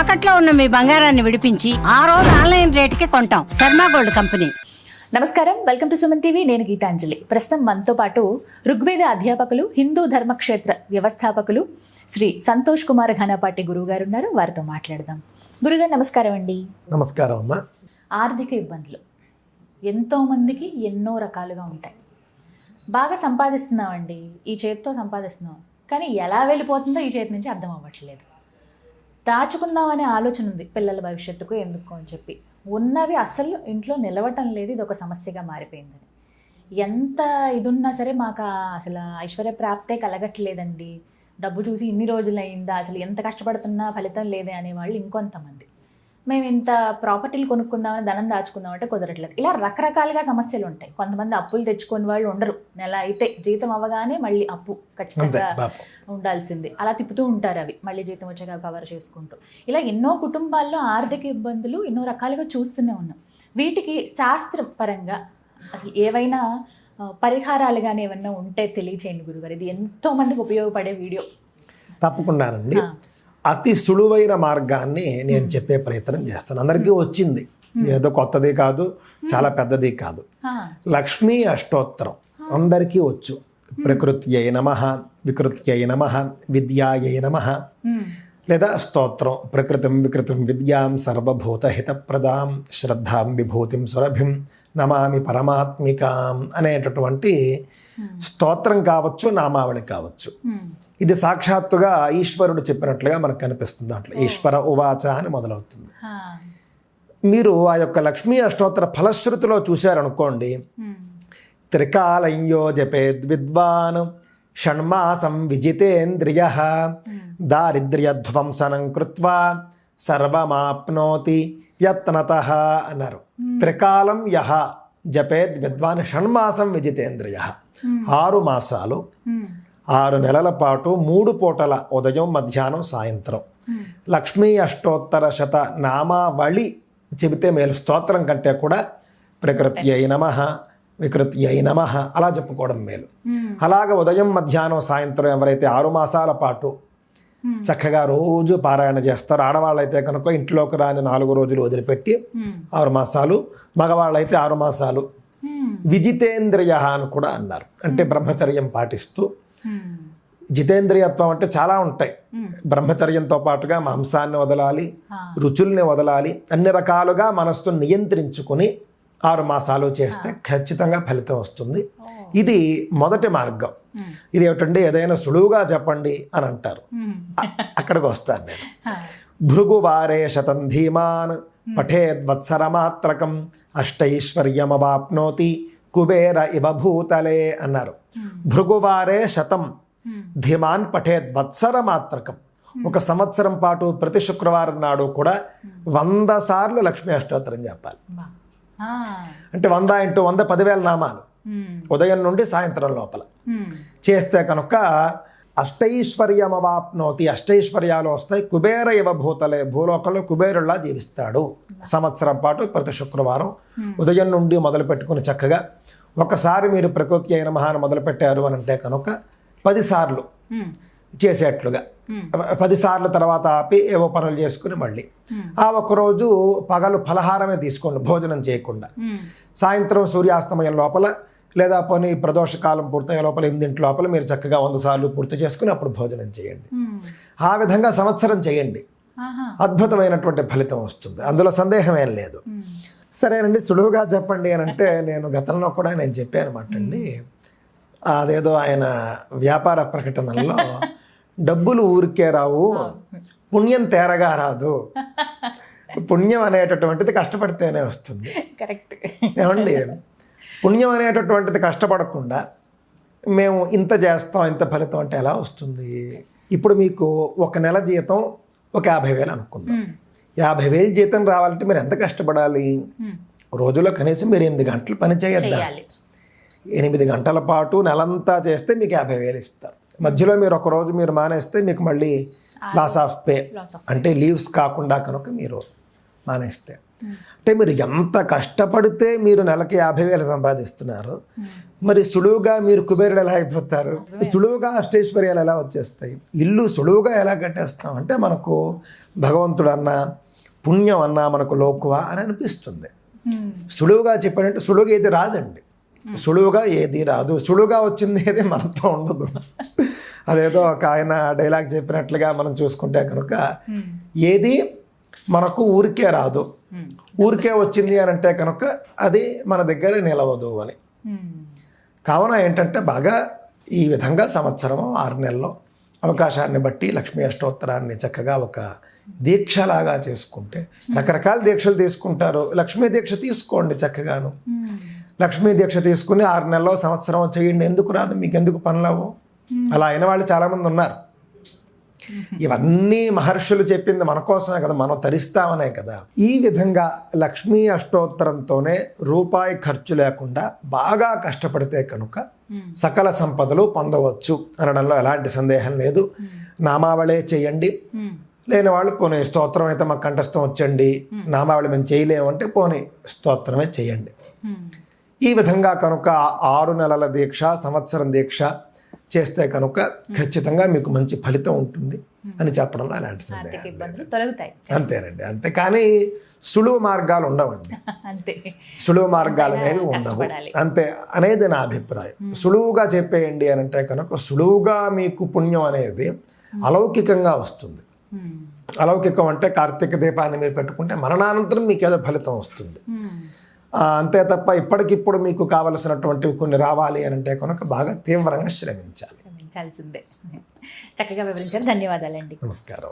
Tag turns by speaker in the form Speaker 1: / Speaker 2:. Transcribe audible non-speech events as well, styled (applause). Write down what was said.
Speaker 1: తాకట్లో ఉన్న మీ బంగారాన్ని విడిపించి ఆ రోజు ఆన్లైన్ రేటుకి కొంటాం. Sharma gold company.
Speaker 2: నమస్కారం. Welcome to Suman TV. నేను గీతాంజలి. ప్రస్తుతం మనతో పాటు ఋగ్వేద అధ్యాపకులు హిందూ ధర్మక్షేత్ర వ్యవస్థాపకులు శ్రీ సంతోష్ కుమార్ ఘనపాటి గురువు గారు ఉన్నారు. వారితో మాట్లాడదాం. గురుగారు నమస్కారం అండి.
Speaker 3: నమస్కారం అమ్మా.
Speaker 2: ఆర్థిక ఇబ్బందులు ఎంతో మందికి ఎన్నో రకాలుగా ఉంటాయి. బాగా సంపాదిస్తున్నామండి. ఈ చేతితో సంపాదిస్తున్నాం. కానీ ఎలా వెళ్ళిపోతుందో ఈ చేతి నుంచి అర్థం అవ్వట్లేదు. దాచుకుందామనే ఆలోచన ఉంది. పిల్లల భవిష్యత్తుకు ఎందుకు అని చెప్పి. ఉన్నవి అసలు ఇంట్లో నిలవటం లేదు ఇది ఒక సమస్యగా మారిపోయిందని. ఎంత ఇదున్నా సరే మాకు అసలు ఐశ్వర్య ప్రాప్తే కలగట్లేదండి. డబ్బు చూసి ఇన్ని రోజులు అయిందా అసలు ఎంత కష్టపడుతున్నా ఫలితం లేదే అనేవాళ్ళు ఇంకొంతమంది. మేము ఇంత ప్రాపర్టీలు కొనుక్కుందామని ధనం దాచుకుందామంటే కుదరట్లేదు. ఇలా రకరకాలుగా సమస్యలు ఉంటాయి. కొంతమంది అప్పులు తెచ్చుకొని వాళ్ళు ఉండరు. నెల అయితే జీతం అవ్వగానే మళ్ళీ అప్పు ఖచ్చితంగా ఉండాల్సిందే. అలా తిప్పుతూ ఉంటారు అవి మళ్ళీ జీతం వచ్చాక కవర్ చేసుకుంటూ. ఇలా ఎన్నో కుటుంబాల్లో ఆర్థిక ఇబ్బందులు ఎన్నో రకాలుగా చూస్తూనే ఉన్నాం. వీటికి శాస్త్రం పరంగా అసలు ఏవైనా పరిహారాలు కానీ ఏమన్నా ఉంటే తెలియచేయండి గురుగారు. ఇది ఎంతో మందికి ఉపయోగపడే వీడియో.
Speaker 3: తప్పకుండానండి.
Speaker 2: ఆ.
Speaker 3: అతి సులువైన మార్గాన్ని నేను చెప్పే ప్రయత్నం చేస్తాను. అందరికీ వచ్చింది. ఏదో కొత్తది కాదు చాలా పెద్దది కాదు. లక్ష్మీ అష్టోత్తరం. అందరికీ వచ్చు. ప్రకృత్యై నమ వికృత్యై నమ విద్యాయై నమ. లేదా స్తోత్రం ప్రకృతిం వికృతిం విద్యాం సర్వభూత హితప్రదాం శ్రద్ధాం విభూతిం సురభిం నమామి పరమాత్మికాం అనేటటువంటి స్తోత్రం కావచ్చు నామావళి కావచ్చు. ఇది సాక్షాత్తుగా ఈశ్వరుడు చెప్పినట్లుగా మనకు కనిపిస్తుంది అట్లా ఈశ్వర ఉవాచ అని మొదలవుతుంది. మీరు ఆ యొక్క లక్ష్మీ అష్టోత్తర ఫలశ్రుతిలో చూశారనుకోండి త్రికాలయ్యో జపేద్ విద్వాన్ షణ్మాసం విజితేంద్రియ దారిద్ర్యధ్వంసనం కృత్వా సర్వమాప్నోతి యత్నత అన్నారు. త్రికాలం యహ జపేద్ విద్వాన్ షణ్మాసం విజితేంద్రియ. ఆరు మాసాలు ఆరు నెలల పాటు మూడు పూటల ఉదయం మధ్యాహ్నం సాయంత్రం. లక్ష్మీ అష్టోత్తర శత నామావళి చెబితే మేలు. స్తోత్రం కంటే కూడా ప్రకృతి అయి నమ వికృతి అయి నమ. అలా చెప్పుకోవడం మేలు. అలాగ ఉదయం మధ్యాహ్నం సాయంత్రం ఎవరైతే ఆరు మాసాల పాటు. చక్కగా రోజు పారాయణ చేస్తారో ఆడవాళ్ళైతే కనుక ఇంట్లోకి రాని నాలుగు రోజులు వదిలిపెట్టి ఆరు మాసాలు మగవాళ్ళైతే ఆరు మాసాలు విజితేంద్రియ అని కూడా అన్నారు. అంటే బ్రహ్మచర్యం పాటిస్తూ జితేంద్రియత్వం అంటే చాలా ఉంటాయి. బ్రహ్మచర్యంతో పాటుగా మాంసాన్ని వదలాలి రుచుల్ని వదలాలి అన్ని రకాలుగా మనస్సును నియంత్రించుకుని ఆరు మాసాలు చేస్తే ఖచ్చితంగా ఫలితం వస్తుంది. ఇది మొదటి మార్గం. ఇది ఏమిటంటే ఏదైనా సులువుగా చెప్పండి అని అంటారు. అక్కడికి వస్తాను నేను. (laughs) భృగువారే శతం ధీమాన్ పఠేద్వత్సరమాత్రకం అష్టైశ్వర్యమవాప్నోతి కుబేర ఇవ భూతలే అన్నారు. భృగువారే శతం.
Speaker 2: ఉమ్,
Speaker 3: ధీమాన్ పఠేద్ వత్సరమాత్రకం ఒక సంవత్సరం పాటు ప్రతి శుక్రవారం నాడు కూడా వంద సార్లు లక్ష్మీ అష్టోత్తరం చెప్పాలి. అంటే వంద ఇంటూ వంద పదివేల నామాలు. ఉదయం నుండి సాయంత్రం లోపల. చేస్తే కనుక అష్టైశ్వర్యమవాప్నోతి అష్టైశ్వర్యాలు వస్తాయి. కుబేర ఇవ భూతలే భూలోకంలో కుబేరుల్లా జీవిస్తాడు. సంవత్సరం పాటు ప్రతి శుక్రవారం ఉదయం నుండి మొదలు పెట్టుకుని చక్కగా ఒకసారి మీరు ప్రకృతి అయిన మహాన్ మొదలు పెట్టారు అని అంటే కనుక పదిసార్లు
Speaker 2: ఉమ్,
Speaker 3: చేసేట్లుగా.
Speaker 2: Hmm.
Speaker 3: పది సార్లు తర్వాత ఆపి ఏవో పనులు చేసుకుని మళ్ళీ. ఆ ఒక్కరోజు పగలు ఫలహారమే తీసుకోండి భోజనం చేయకుండా. సాయంత్రం సూర్యాస్తమయం లోపల లేదా పోనీ ప్రదోష కాలం పూర్తయ్యే లోపల ఎనిమిదింటి లోపల మీరు చక్కగా వంద సార్లు పూర్తి చేసుకుని అప్పుడు భోజనం చేయండి. ఆ విధంగా సంవత్సరం చేయండి. అద్భుతమైనటువంటి ఫలితం వస్తుంది. అందులో సందేహం ఏం లేదు. సరేనండి సులువుగా చెప్పండి అని అంటే నేను గతంలో కూడా నేను చెప్పాను అనమాట అండి. అదేదో ఆయన వ్యాపార ప్రకటనల్లో (laughs) డబ్బులు ఊరికే రావు పుణ్యం తేరగా రాదు. (laughs) పుణ్యం అనేటటువంటిది కష్టపడితేనే వస్తుంది.
Speaker 2: కరెక్ట్.
Speaker 3: ఏమండి? పుణ్యం అనేటటువంటిది కష్టపడకుండా మేము ఇంత చేస్తాం ఇంత ఫలితం అంటే ఎలా వస్తుంది? ఇప్పుడు మీకు ఒక నెల జీతం ఒక యాభై వేలు అనుకుందాం. యాభై వేలు జీతం రావాలంటే మీరు ఎంత కష్టపడాలి? రోజులో కనీసం మీరు ఎనిమిది గంటలు పని చేయొద్దా? ఎనిమిది గంటల పాటు నెలంతా చేస్తే మీకు యాభై వేలు ఇస్తారు మధ్యలో మీరు ఒక రోజు మీరు మానేస్తే మీకు మళ్ళీ లాస్ ఆఫ్ పే అంటే లీవ్స్ కాకుండా కనుక మీరు మానేస్తే. అంటే మీరు ఎంత కష్టపడితే మీరు నెలకి యాభై వేలు సంపాదిస్తున్నారు. మరి సులువుగా మీరు కుబేరుడు ఎలా అయిపోతారు? సులువుగా అష్టైశ్వర్యాలు ఎలా వచ్చేస్తాయి? ఇల్లు సులువుగా ఎలా కట్టేస్తాం? అంటే మనకు భగవంతుడు అన్నా పుణ్యం అన్నా మనకు లోకువ అని అనిపిస్తుంది. సులువుగా చెప్పాడంటే సులువుగా ఏది రాదండి. సులువుగా ఏది రాదు. సులువుగా వచ్చింది ఏది మనతో ఉండదు. అదేదో ఒక ఆయన డైలాగ్ చెప్పినట్లుగా మనం చూసుకుంటే కనుక ఏది మనకు ఊరికే రాదు. ఊరికే వచ్చింది అని అంటే కనుక అది మన దగ్గర నిలవదు అని. కావున ఏంటంటే బాగా ఈ విధంగా సంవత్సరం ఆరు నెలల్లో అవకాశాన్ని బట్టి లక్ష్మీ అష్టోత్తరాన్ని చక్కగా ఒక దీక్షలాగా చేసుకుంటే రకరకాల దీక్షలు తీసుకుంటారు. లక్ష్మీ దీక్ష తీసుకోండి చక్కగాను. లక్ష్మీ దీక్ష తీసుకుని ఆరు నెలల్లో సంవత్సరం చేయండి. ఎందుకు రాదు? మీకు ఎందుకు పనులవు అలా అయిన వాళ్ళు చాలామంది ఉన్నారు. ఇవన్నీ మహర్షులు చెప్పింది మన కోసమే కదా మనం తరిస్తామనే కదా. ఈ విధంగా లక్ష్మీ అష్టోత్తరంతోనే రూపాయి ఖర్చు లేకుండా బాగా కష్టపడితే కనుక సకల సంపదలు పొందవచ్చు అనడంలో ఎలాంటి సందేహం లేదు. నామావళే చేయండి. లేని వాళ్ళు పోనీ స్తోత్రం అయితే మాకు కంఠస్థం వచ్చండి. నామావళి మేము చేయలేమంటే పోనీ స్తోత్రమే చేయండి. ఈ విధంగా కనుక ఆరు నెలల దీక్ష సంవత్సరం దీక్ష చేస్తే కనుక ఖచ్చితంగా మీకు మంచి ఫలితం ఉంటుంది అని చెప్పడంలో అలాంటి సందేహం అంతేనండి అంతే. కానీ సులువు మార్గాలు ఉండవండి. (laughs)
Speaker 2: అంతే.
Speaker 3: సులువు మార్గాలు అనేవి ఉండవు. అంతే అనేది నా అభిప్రాయం. సులువుగా చెప్పేయండి అని అంటే కనుక సులువుగా మీకు పుణ్యం అనేది అలౌకికంగా వస్తుంది. అలౌకికం అంటే కార్తీక దీపాన్ని మీరు పెట్టుకుంటే మరణానంతరం మీకు ఏదో ఫలితం వస్తుంది. అంతే తప్ప ఇప్పటికిప్పుడు మీకు కావలసినటువంటివి కొన్ని రావాలి అని అంటే కనుక బాగా తీవ్రంగా శ్రమించాలి.
Speaker 2: చక్కగా వివరించారు. ధన్యవాదాలండి.
Speaker 3: నమస్కారం.